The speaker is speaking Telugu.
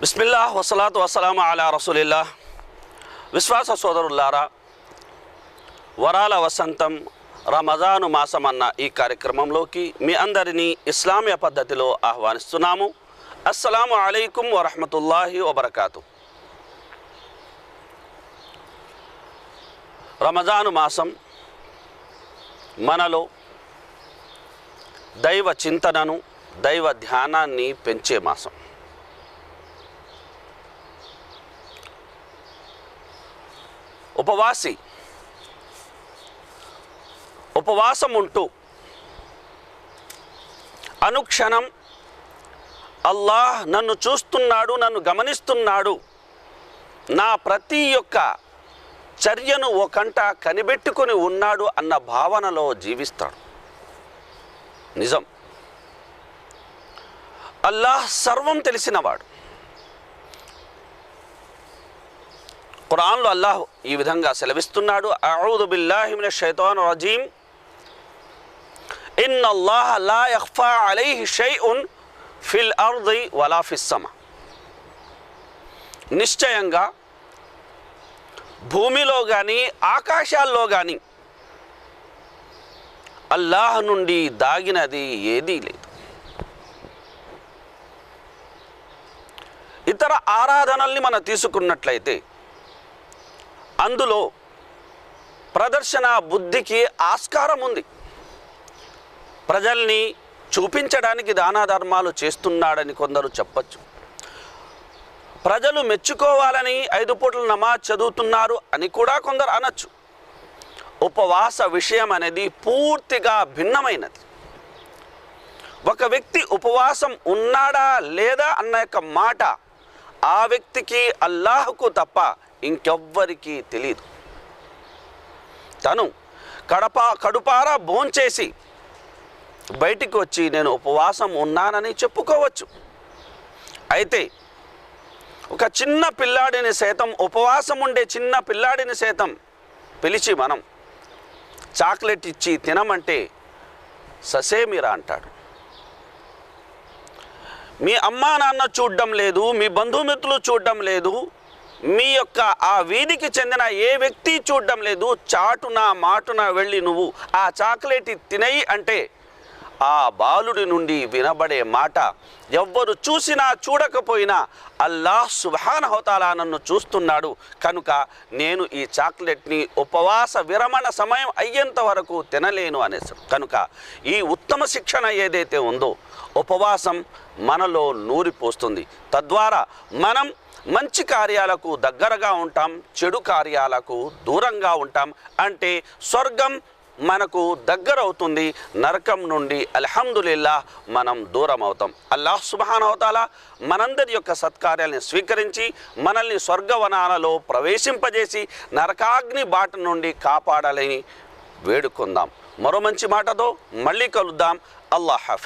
బిస్మిల్లా వసలాత్ వసలాం అలా రసూలిల్లా విశ్వాస సోదరులారా వరాల వసంతం రమజాను మాసం అన్న ఈ కార్యక్రమంలోకి మీ అందరినీ ఇస్లామీయ పద్ధతిలో ఆహ్వానిస్తున్నాము. అస్సలాము అలైకుం వరహమతుల్లాహి వబర్కాతు. రమజాను మాసం మనలో దైవ చింతనను దైవ ధ్యానాన్ని పెంచే మాసం. ఉపవాసి. ఉపవాసం ఉంటూ అనుక్షణం అల్లాహ్ నన్ను చూస్తున్నాడు నన్ను గమనిస్తున్నాడు. నా ప్రతి ఒక్క చర్యను ఓ కంట కనిపెట్టుకొని ఉన్నాడు అన్న భావనలో జీవిస్తాడు. నిజం. అల్లాహ్ సర్వం తెలిసినవాడు. ఖురాన్లో అల్లాహ్ ఈ విధంగా సెలవిస్తున్నాడు అఊదు బిల్లాహిమిన షైతాన్ రజీం ఇన్ అల్లాహ్ లా యఖ్ఫా అలైహి షై ఉన్ ఫిల్ అర్ది వలా ఫిస్సమ నిశ్చయంగా భూమిలో కానీ ఆకాశాల్లో కానీ అల్లాహ్ నుండి దాగినది ఏదీ లేదు. ఇతర ఆరాధనల్ని మనం తీసుకున్నట్లయితే అందులో ప్రదర్శన బుద్ధికి ఆస్కారం ఉంది. ప్రజల్ని చూపించడానికి దానా ధర్మాలు చేస్తున్నాడని కొందరు చెప్పచ్చు. ప్రజలు మెచ్చుకోవాలని ఐదు పూటల నమాజ్ చదువుతున్నారు అని కూడా కొందరు అనొచ్చు. ఉపవాస విషయం అనేది పూర్తిగా భిన్నమైనది. ఒక వ్యక్తి ఉపవాసం ఉన్నాడా లేదా అన్న యొక్క మాట ఆ వ్యక్తికి అల్లాహకు తప్ప ఇంకెవ్వరికీ తెలియదు తను కడప కడుపారా భోంచేసి బయటికి వచ్చి నేను ఉపవాసం ఉన్నానని చెప్పుకోవచ్చు. అయితే ఒక చిన్న పిల్లాడిని సైతం ఉపవాసం ఉండే చిన్న పిల్లాడిని సైతం పిలిచి మనం చాక్లెట్ ఇచ్చి తినమంటే ససేమిరా అంటాడు. మీ అమ్మా నాన్న చూడడం లేదు మీ బంధుమిత్రులు చూడడం లేదు మీ యొక్క ఆ వీధికి చెందిన ఏ వ్యక్తి చూడడం లేదు చాటున మాటున వెళ్ళి నువ్వు ఆ చాక్లెట్ తినయి అంటే ఆ బాలుడి నుండి వినబడే మాట ఎవ్వరు చూసినా చూడకపోయినా అల్లాహ్ సుభానహోతాలా నన్ను చూస్తున్నాడు. కనుక నేను ఈ చాక్లెట్ని ఉపవాస విరమణ సమయం అయ్యేంత వరకు తినలేను అనేసారు కనుక ఈ ఉత్తమ శిక్షణ ఏదైతే ఉందో ఉపవాసం మనలో నూరిపోస్తుంది తద్వారా మనం మంచి కార్యాలకు దగ్గరగా ఉంటాం చెడు కార్యాలకు దూరంగా ఉంటాం. అంటే స్వర్గం మనకు దగ్గర అవుతుంది నరకం నుండి. అల్హమ్దులిల్లా మనం దూరం అవుతాం అల్లాహ్ సుబానవతాల మనందరి యొక్క సత్కార్యాలను స్వీకరించి మనల్ని స్వర్గవనాలలో ప్రవేశింపజేసి నరకాగ్ని బాట నుండి కాపాడాలని వేడుకుందాం. మరో మంచి మాటతో మళ్ళీ కలుద్దాం. అల్లాహ్ హాఫీ